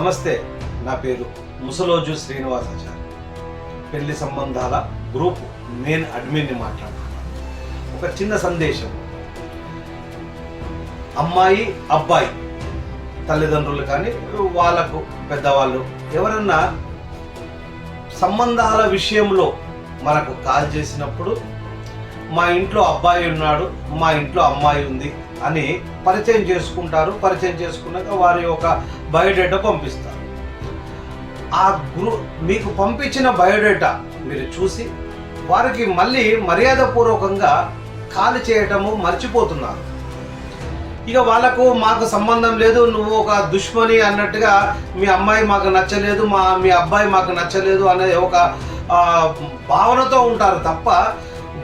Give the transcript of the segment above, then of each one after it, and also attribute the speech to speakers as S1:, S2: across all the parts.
S1: నమస్తే నా పేరు ముసలోజు శ్రీనివాసాచారి పెళ్ళి సంబంధాల గ్రూప్ మెయిన్ అడ్మిన్ని మాట్లాడుతున్నాను. ఒక చిన్న సందేశం. అమ్మాయి అబ్బాయి తల్లిదండ్రులు కానీ వాళ్ళకు పెద్దవాళ్ళు ఎవరన్నా సంబంధాల విషయంలో మనకు కాల్ చేసినప్పుడు మా ఇంట్లో అబ్బాయి ఉన్నాడు మా ఇంట్లో అమ్మాయి ఉంది అని పరిచయం చేసుకుంటారు. పరిచయం చేసుకున్నాక వారి యొక్క బయోడేటా పంపిస్తారు. ఆ గ్రూ మీకు పంపించిన బయోడేటా మీరు చూసి వారికి మళ్ళీ మర్యాదపూర్వకంగా ఖాళీ చేయటము మర్చిపోతున్నారు. ఇక వాళ్ళకు మాకు సంబంధం లేదు నువ్వు ఒక దుష్మని అన్నట్టుగా మీ అమ్మాయి మాకు నచ్చలేదు మా మీ అబ్బాయి మాకు నచ్చలేదు అనే ఒక భావనతో ఉంటారు తప్ప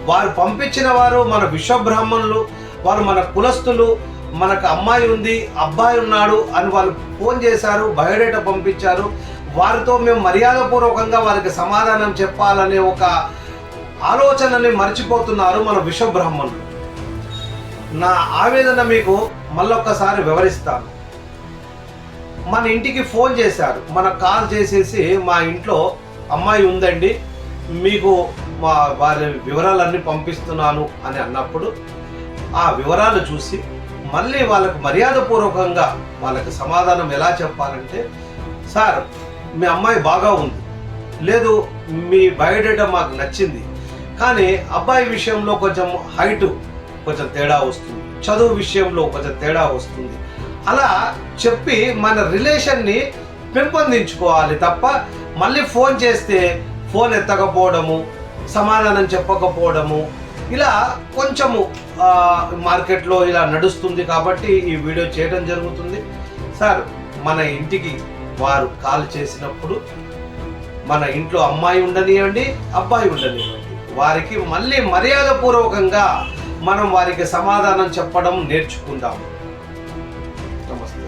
S1: వారు పంపించిన వారు మన విశ్వబ్రాహ్మణులు వారు మన కులస్తులు మనకు అమ్మాయి ఉంది అబ్బాయి ఉన్నాడు అని వాళ్ళు ఫోన్ చేశారు బయోడేటా పంపించారు. వారితో మేము మర్యాదపూర్వకంగా వారికి సమాధానం చెప్పాలనే ఒక ఆలోచనని మర్చిపోతున్నారు మన విశ్వబ్రాహ్మణులు. నా ఆవేదన మీకు మళ్ళొక్కసారి వివరిస్తాను. మన ఇంటికి ఫోన్ చేశారు. మన కాల్ చేసేసి మా ఇంట్లో అమ్మాయి ఉందండి మీకు మా వారి వివరాలన్నీ పంపిస్తున్నాను అని అన్నప్పుడు ఆ వివరాలు చూసి మళ్ళీ వాళ్ళకు మర్యాదపూర్వకంగా వాళ్ళకి సమాధానం ఎలా చెప్పాలంటే సార్ మీ అమ్మాయి బాగా ఉంది. లేదు మీ బయోడేటా మాకు నచ్చింది. కానీ అబ్బాయి విషయంలో కొంచెం హైట్ కొంచెం తేడా వస్తుంది. చదువు విషయంలో కొంచెం తేడా వస్తుంది. అలా చెప్పి మన రిలేషన్ని పెంపొందించుకోవాలి తప్ప మళ్ళీ ఫోన్ చేస్తే ఫోన్ ఎత్తకపోవడము సమాధానం చెప్పకపోవడము ఇలా కొంచెము మార్కెట్లో ఇలా నడుస్తుంది కాబట్టి ఈ వీడియో చేయడం జరుగుతుంది. సార్ మన ఇంటికి వారు కాల్ చేసినప్పుడు మన ఇంట్లో అమ్మాయి ఉండనివ్వండి అబ్బాయి ఉండనివ్వండి వారికి మళ్ళీ మర్యాదపూర్వకంగా మనం వారికి సమాధానం చెప్పడం నేర్చుకుందాం. నమస్తే.